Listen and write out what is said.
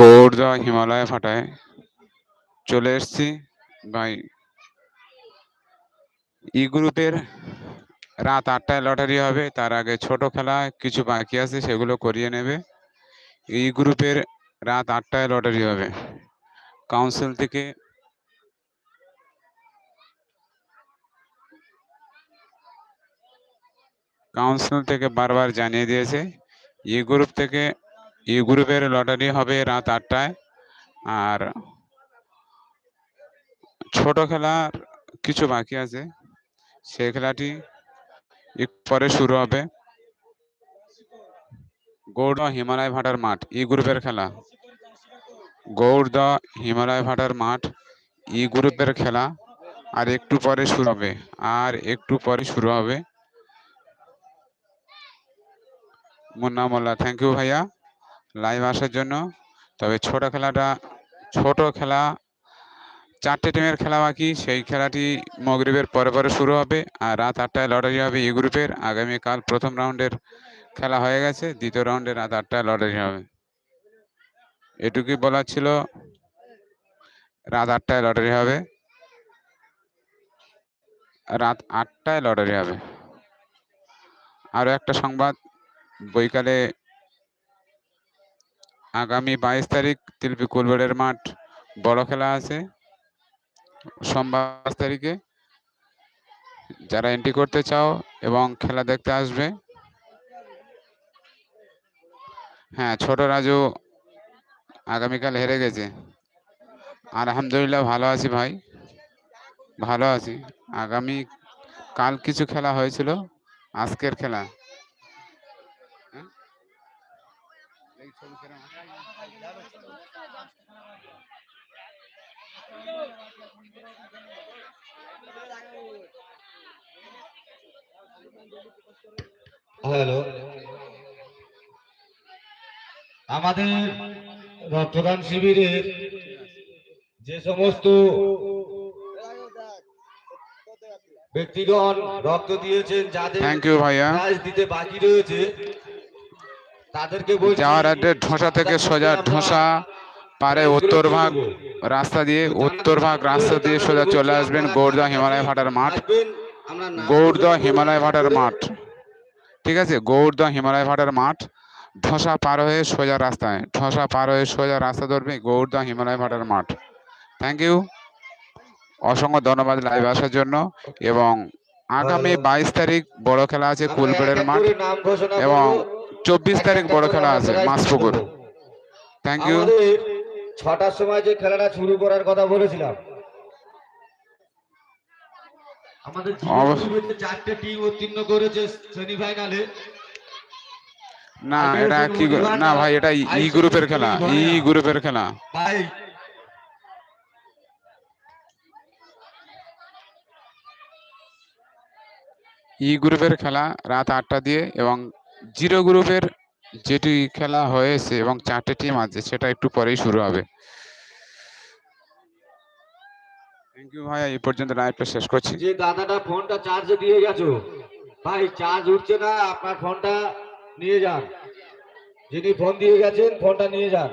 গৌড়দা হিমালয় ফাটায়। চলে এসছি ভাই ই গ্রুপের রাত আটটায় লটারি হবে, তার আগে ছোট খেলা, কিছু বাকি আছে, সেগুলো করিয়ে নেবে। ই গ্রুপের রাত আটটায় লটারি হবে। কাউন্সিল থেকে কাউন্সিল থেকে বারবার জানিয়ে দিয়েছে ই গ্রুপ থেকে ই গ্রুপের লটারি হবে রাত আটটায়। আর ছোট খেলার কিছু বাকি আছে, সেই খেলাটি পরে শুরু হবে। গৌড় হিমালয় ভাটার মাঠ ই গ্রুপের খেলা। গৌড় হিমালয় ভাটার মাঠ ই গ্রুপের খেলা। আর একটু পরে শুরু হবে, আর একটু পরে শুরু হবে। মুন্না মোল্লা থ্যাংক ইউ ভাইয়া। লাইভ আসার জন্য। তবে ছোট খেলাটা, ছোট খেলা, চারটে টিমের খেলা বাকি, সেই খেলাটি মগরিবের পরে পরে শুরু হবে, আর রাত আটটায় লটারি হবে ই গ্রুপের। আগামীকাল প্রথম রাউন্ডের খেলা হয়ে গেছে, দ্বিতীয় রাউন্ডে রাত আটটায় লটারি হবে। এটুকুই বলার ছিল, রাত আটটায় লটারি হবে। রাত আটটায় লটারি হবে। আরও একটা সংবাদ বৈকালে আগামী বাইশ তারিখ তিলপি কুলবেড়ের মাঠ বড় খেলা আছে। সোমবার তারিখে যারা এন্ট্রি করতে চাও এবং খেলা দেখতে আসবে। হ্যাঁ ছোট রাজু আগামীকাল হেরে গেছে। আলহামদুলিল্লাহ ভালো আছি ভাই। ভালো আছি। আগামী কাল কিছু খেলা হয়েছিল। আজকের খেলা হ্যাঁ? এই ছবি হ্যালো। আমাদের রক্তদান শিবিরের যে সমস্ত ব্যক্তিগণ রক্ত দিয়েছেন যাদের থ্যাংক ইউ ভাইয়া। দিতে বাকি রয়েছে যাওয়ার আগে ঢোসা থেকে সোজা ঢোসা পারে উত্তর ভাগ রাস্তা দিয়ে উত্তর ভাগ রাস্তা দিয়ে সোজা চলে আসবেন গৌড়দা হিমালয় ভাটার মাঠ। আমরা হিমালয় ভাটার মাঠ। ঠিক আছে? গৌড়দা হিমালয় ভাটার মাঠ। ঢোসা পার হয়ে সোজা রাস্তায়। ঢোসা পার হয়ে সোজা রাস্তা ধরবে গৌড়দা হিমালয় ভাটার মাঠ। থ্যাংক ইউ অসংখ্য ধন্যবাদ লাইভ আসার জন্য। এবং আগামী বাইশ তারিখ বড় খেলা আছে কুলবেড়ের মাঠ। এবং। চব্বিশ তারিখ বড় খেলা আছে মাসপুকুর। থ্যাংক ইউ ছটার সময় যে খেলাটা শুরু করার কথা বলেছিলাম। আমাদের চারটে টিম উত্তীর্ণ করেছে সেমিফাইনালে না এটা কি না না, ভাই এটা ই গ্রুপের খেলা ই গ্রুপের খেলা। ভাই। ই গ্রুপের খেলা রাত আটটা দিয়ে এবং জিরো গ্রুপের যেটি খেলা হয়েছে এবং চারটে টিম আছে, সেটা একটু পরেই শুরু হবে। থ্যাংক ইউ ভাই এই পর্যন্ত লাইভটা শেষ করছি। যে দাদাটা ফোনটা চার্জে দিয়ে গেছো, ভাই চার্জ উঠছে না, আপনার ফোনটা নিয়ে যান। যিনি ফোন দিয়ে গেছেন, ফোনটা নিয়ে যান।